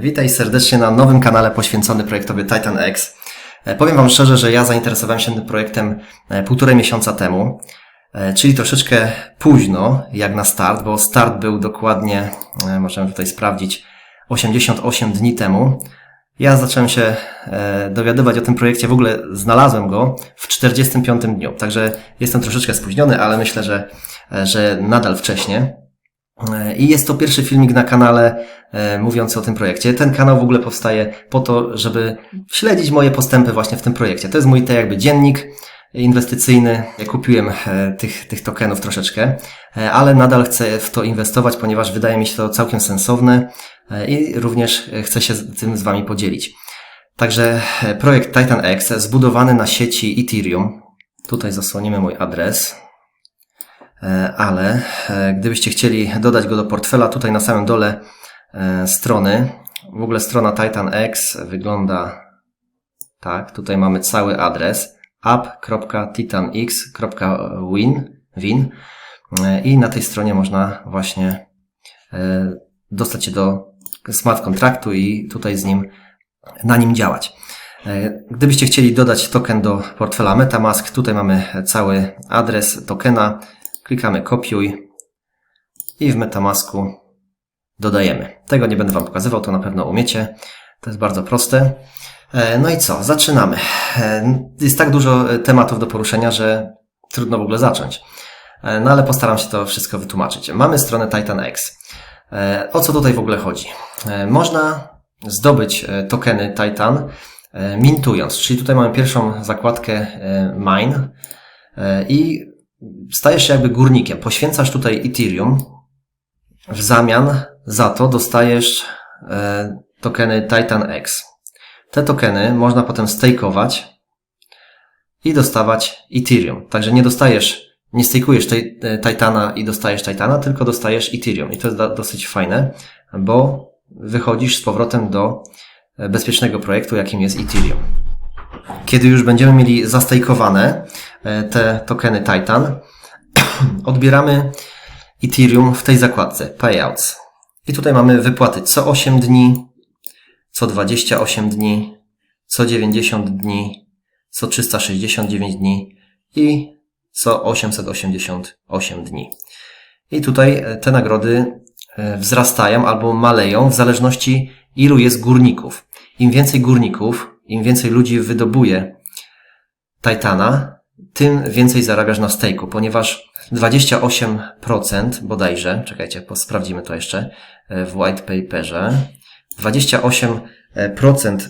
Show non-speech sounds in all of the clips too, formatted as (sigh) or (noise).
Witaj serdecznie na nowym kanale poświęcony projektowi Titan X. E, Powiem Wam szczerze, że ja zainteresowałem się tym projektem e, półtorej miesiąca temu, e, czyli troszeczkę późno jak na start, bo start był dokładnie, możemy tutaj sprawdzić, 88 dni temu. Ja zacząłem się dowiadywać o tym projekcie, w ogóle znalazłem go w 45 dniu, także jestem troszeczkę spóźniony, ale myślę, że, że nadal wcześnie. I jest to pierwszy filmik na kanale e, mówiący o tym projekcie. Ten kanał w ogóle powstaje po to, żeby śledzić moje postępy właśnie w tym projekcie. To jest mój tak jakby dziennik inwestycyjny. Kupiłem e, tych, tych tokenów troszeczkę, e, ale nadal chcę w to inwestować, ponieważ wydaje mi się to całkiem sensowne i również chcę się tym z Wami podzielić. Także projekt Titan X zbudowany na sieci Ethereum. Tutaj zasłonimy mój adres. E, ale e, gdybyście chcieli dodać go do portfela, tutaj na samym dole e, strony, w ogóle strona Titan X wygląda tak, tutaj mamy cały adres app.titanx.win win, i na tej stronie można właśnie dostać się do smart kontraktu i tutaj z nim na nim działać. Gdybyście chcieli dodać token do portfela MetaMask, tutaj mamy cały adres tokena. Klikamy kopiuj i w MetaMasku dodajemy. Tego nie będę Wam pokazywał, to na pewno umiecie. To jest bardzo proste. E, No i co? Zaczynamy. E, Jest tak dużo e, tematów do poruszenia, że trudno w ogóle zacząć. No ale postaram się to wszystko wytłumaczyć. Mamy stronę Titan X. O co tutaj w ogóle chodzi? Można zdobyć tokeny Titan mintując, czyli tutaj mamy pierwszą zakładkę mine i stajesz się jakby górnikiem. Poświęcasz tutaj Ethereum. W zamian za to dostajesz e, tokeny Titan X. Te tokeny można potem stakeować i dostawać Ethereum. Także nie dostajesz, nie stakeujesz tej e, Titana i dostajesz Titana, tylko dostajesz Ethereum. I to jest dosyć fajne, bo wychodzisz z powrotem do e, bezpiecznego projektu, jakim jest Ethereum. Kiedy już będziemy mieli zastajkowane e, te tokeny Titan, (clears throat) odbieramy Ethereum w tej zakładce Payouts. I tutaj mamy wypłaty co 8 dni, co 28 dni, co 90 dni, co 369 dni i co 888 dni. I tutaj e, te nagrody e, wzrastają albo maleją w zależności ilu jest górników. Im więcej górników, im więcej ludzi wydobuje Titana, tym więcej zarabiasz na stake'u, ponieważ 28% bodajże, czekajcie, sprawdzimy to jeszcze e, w white paperze, 28%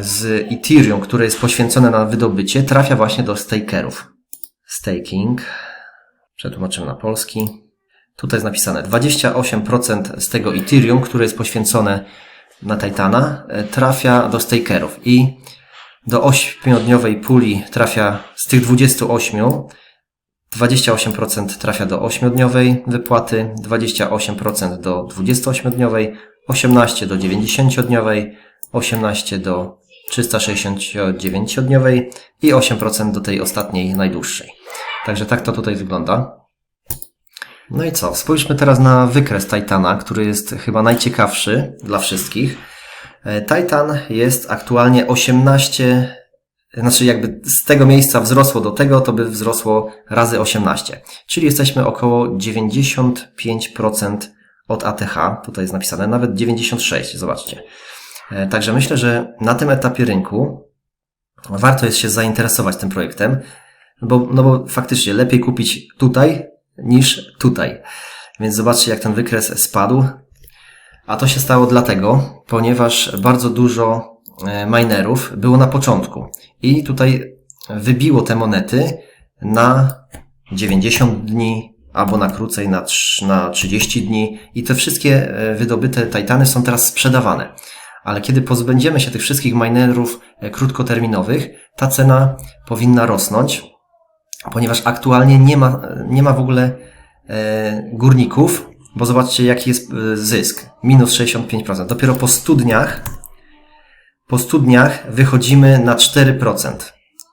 z Ethereum, które jest poświęcone na wydobycie, trafia właśnie do stakerów. Staking. Przetłumaczymy na polski. Tutaj jest napisane 28% z tego Ethereum, które jest poświęcone na Titana, e, trafia do stakerów i do 8-dniowej puli trafia z tych 28, 28% trafia do 8-dniowej wypłaty, 28% do 28-dniowej, 18 do 90-dniowej, 18 do 369-dniowej i 8% do tej ostatniej, najdłuższej. Także tak to tutaj wygląda. No i co? Spójrzmy teraz na wykres Titana, który jest chyba najciekawszy dla wszystkich. E, Titan jest aktualnie 18, znaczy jakby z tego miejsca wzrosło do tego, to by wzrosło razy 18. Czyli jesteśmy około 95% od ATH, tutaj jest napisane, nawet 96, zobaczcie. E, Także myślę, że na tym etapie rynku warto jest się zainteresować tym projektem, bo, no bo faktycznie lepiej kupić tutaj niż tutaj. Więc zobaczcie, jak ten wykres spadł. A to się stało dlatego, ponieważ bardzo dużo e, minerów było na początku. I tutaj wybiło te monety na 90 dni, albo na krócej, na, trz- na 30 dni. I te wszystkie e, wydobyte titany są teraz sprzedawane. Ale kiedy pozbędziemy się tych wszystkich minerów e, krótkoterminowych, ta cena powinna rosnąć, ponieważ aktualnie nie ma, nie ma w ogóle e, górników, bo zobaczcie jaki jest e, zysk. Minus 65%. Dopiero po 100 dniach, po 100 dniach wychodzimy na 4%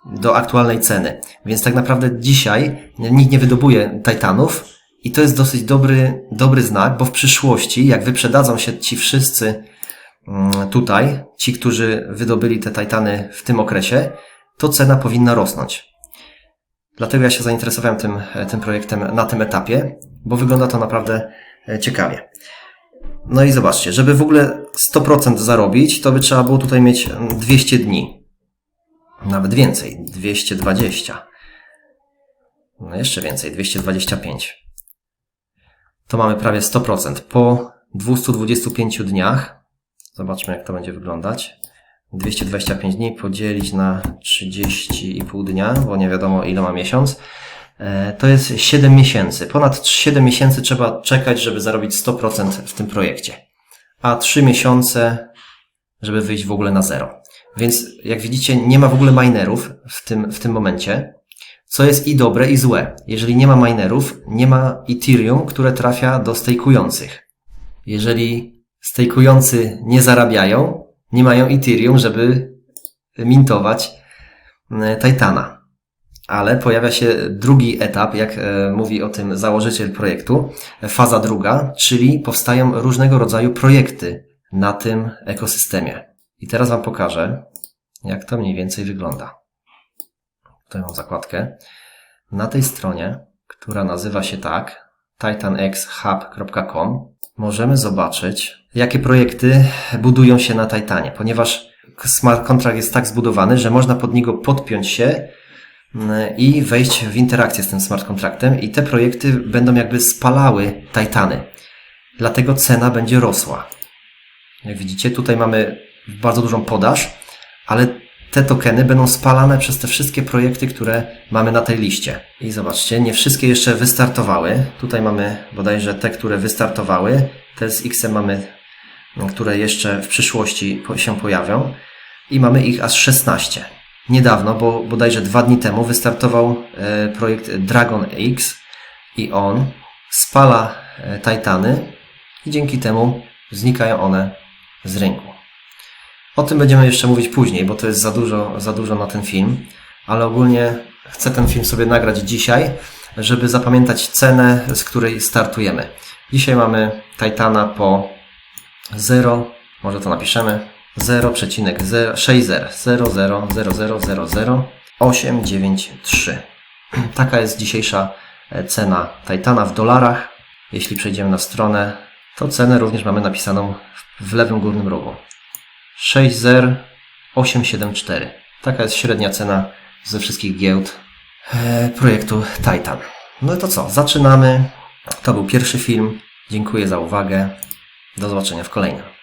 do aktualnej ceny. Więc tak naprawdę dzisiaj nikt nie wydobuje Titanów i to jest dosyć dobry, dobry znak, bo w przyszłości, jak wyprzedadzą się ci wszyscy mm, tutaj, ci, którzy wydobyli te Titany w tym okresie, to cena powinna rosnąć. Dlatego ja się zainteresowałem tym, e, tym projektem na tym etapie, bo wygląda to naprawdę e, ciekawie. No i zobaczcie, żeby w ogóle 100% zarobić, to by trzeba było tutaj mieć mm, 200 dni. Nawet więcej, 220. No jeszcze więcej, 225. To mamy prawie 100%. Po 225 dniach, zobaczmy jak to będzie wyglądać. 225 dni podzielić na 30,5 dnia, bo nie wiadomo ile ma miesiąc. E, To jest 7 miesięcy. Ponad 7 miesięcy trzeba czekać, żeby zarobić 100% w tym projekcie. A 3 miesiące, żeby wyjść w ogóle na zero. Więc jak widzicie, nie ma w ogóle minerów w tym, w tym momencie, co jest i dobre, i złe. Jeżeli nie ma minerów, nie ma Ethereum, które trafia do stejkujących. Jeżeli stejkujący nie zarabiają, nie mają Ethereum, żeby mintować e, Titana. Ale pojawia się drugi etap, jak e, mówi o tym założyciel projektu, faza druga, czyli powstają różnego rodzaju projekty na tym ekosystemie. I teraz Wam pokażę, jak to mniej więcej wygląda. Tutaj mam zakładkę. Na tej stronie, która nazywa się tak, titanxhub.com, możemy zobaczyć, jakie projekty budują się na Titanie, ponieważ smart contract jest tak zbudowany, że można pod niego podpiąć się mm, i wejść w interakcję z tym smart contractem i te projekty będą jakby spalały Titany. Dlatego cena będzie rosła. Jak widzicie, tutaj mamy bardzo dużą podaż, ale te tokeny będą spalane przez te wszystkie projekty, które mamy na tej liście. I zobaczcie, nie wszystkie jeszcze wystartowały. Tutaj mamy bodajże te, które wystartowały. Te z X mamy, które jeszcze w przyszłości się pojawią. I mamy ich aż 16. Niedawno, bo bodajże dwa dni temu wystartował e, projekt Dragon X i on spala e, Titany i dzięki temu znikają one z rynku. O tym będziemy jeszcze mówić później, bo to jest za dużo, za dużo na ten film, ale ogólnie chcę ten film sobie nagrać dzisiaj, żeby zapamiętać cenę, z której startujemy. Dzisiaj mamy Titana po 0, może to napiszemy, 0,6000000893. (clears throat) Taka jest dzisiejsza e, cena Titana w dolarach. Jeśli przejdziemy na stronę, to cenę również mamy napisaną w- lewym górnym rogu. 60874. Taka jest średnia cena ze wszystkich giełd e, projektu Titan. No to co, zaczynamy. To był pierwszy film. Dziękuję za uwagę. Do zobaczenia w kolejnym.